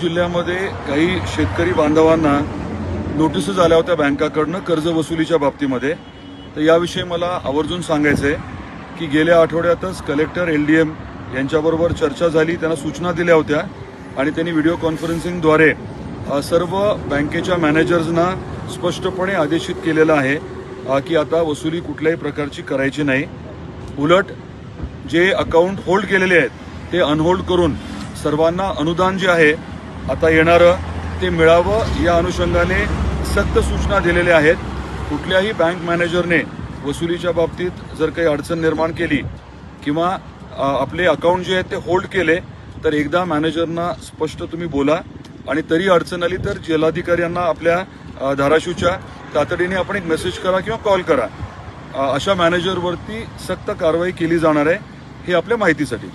जिल्ह्यामध्ये काही शेतकरी बांधवांना नोटिसेस आल्या होत्या बँकाकडनं कर्ज वसुलीच्या बाबतीमध्ये. तर याविषयी मला आवर्जून सांगायचं आहे की गेल्या आठवड्यातच कलेक्टर एल डी एम यांच्याबरोबर चर्चा झाली त्यांना सूचना दिल्या होत्या आणि त्यांनी व्हिडिओ कॉन्फरन्सिंगद्वारे सर्व बँकेच्या मॅनेजर्सना स्पष्टपणे आदेशित केलेलं आहे की आता वसुली कुठल्याही प्रकारची करायची नाही. उलट जे अकाउंट होल्ड केलेले आहेत ते अनहोल्ड करून सर्वांना अनुदान जे आहे आता येणारं ते मिळावं या अनुषंगाने सक्त सूचना दिलेल्या आहेत. कुठल्याही बँक मॅनेजरने वसुलीच्या बाबतीत जर काही अडचण निर्माण केली किंवा आपले अकाउंट जे आहेत ते होल्ड केले तर एकदा मॅनेजरना स्पष्ट तुम्ही बोला. आणि तरी अडचण आली तर जिल्हाधिकाऱ्यांना आपल्या धाराशिवच्या तातडीने आपण एक मेसेज करा किंवा कॉल करा. अशा मॅनेजरवरती सक्त कारवाई केली जाणार आहे हे आपल्या माहितीसाठी.